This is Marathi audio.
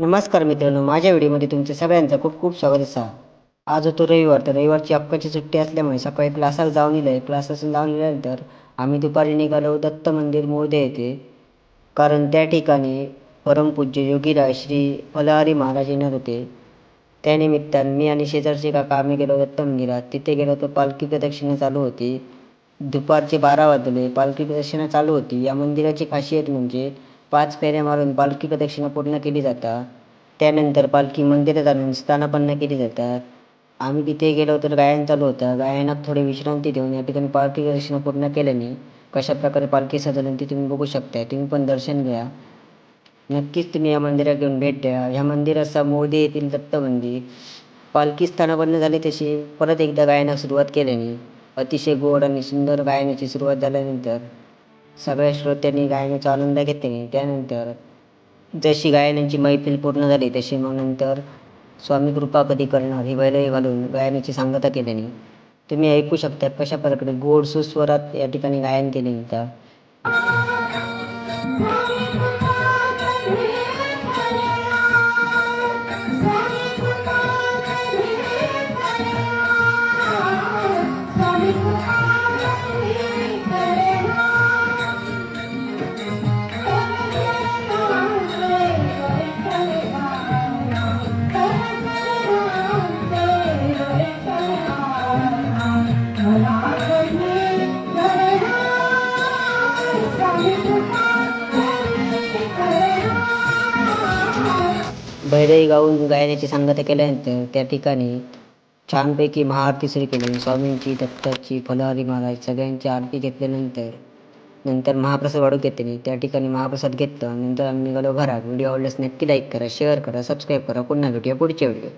नमस्कार मित्रांनो माझ्या व्हिडिओमध्ये तुमचं सगळ्यांचं खूप खूप स्वागत असा. आज होतो रविवार तर रविवारची अक्काची सुट्टी असल्यामुळे सकाळी क्लासाला जाऊन दिलं आहे क्लासाला जाऊन दिल्यानंतर आम्ही दुपारी निघालो दत्त मंदिर मोदे येथे. कारण त्या ठिकाणी परमपूज्य योगीराज श्री फलहारी महाराज येणार होते. त्यानिमित्तानं मी आणि शेजारचे काका आम्ही गेलो दत्त मंदिरात. तिथे गेलो तर पालखी प्रदक्षिणा चालू होती. दुपारचे बारा वाजले पालखी प्रदक्षिणा चालू होती. या मंदिराची खासियत म्हणजे पाच फेऱ्या मारून पालखी प्रदक्षिणा पूर्ण केली जातात त्यानंतर पालखी मंदिरात आणून स्थानापन्न केली जातात आम्ही तिथे गेलो तर गायन चालू होतं. गायनात थोडी विश्रांती देऊन या ठिकाणी पालखी प्रदक्षिणा पूर्ण केल्याने कशा प्रकारे पालखी सजवली ती तुम्ही बघू शकता. तुम्ही पण दर्शन घ्या. नक्कीच तुम्ही या मंदिरात येऊन भेट द्या. ह्या मंदिराचा मोदी येथील दत्त मंदिर पालखी स्थानापन्न झाली तशी परत एकदा गायनास सुरुवात केल्याने. अतिशय गोड आणि सुंदर गायनाची सुरुवात झाल्यानंतर सगळ्या श्रोत्यांनी गायनाचा आनंद घेतल्याने त्यानंतर जशी गायनाची मैफिल पूर्ण झाली तशी मग नंतर स्वामी कृपापदी करणार ही बैलही घालून गायनाची सांगता केल्याने तुम्ही ऐकू शकता कशा प्रकारे गोड सुस्वरात या ठिकाणी गायन केले जातं भैरवी गाऊन गायनाची सांगता केल्यानंतर त्या ठिकाणी छानपैकी महाआरती सुरू केली. स्वामींची दत्ताची फलहारी महाराज सगळ्यांची आरती घेतल्यानंतर नंतर महाप्रसाद वाढू घेतली. त्या ठिकाणी महाप्रसाद घेतला. नंतर आम्ही निघालो घरात. व्हिडिओ आवडल्यास नक्की लाईक करा शेअर करा सबस्क्राईब करा. पुन्हा भेटूया पुढच्या व्हिडिओ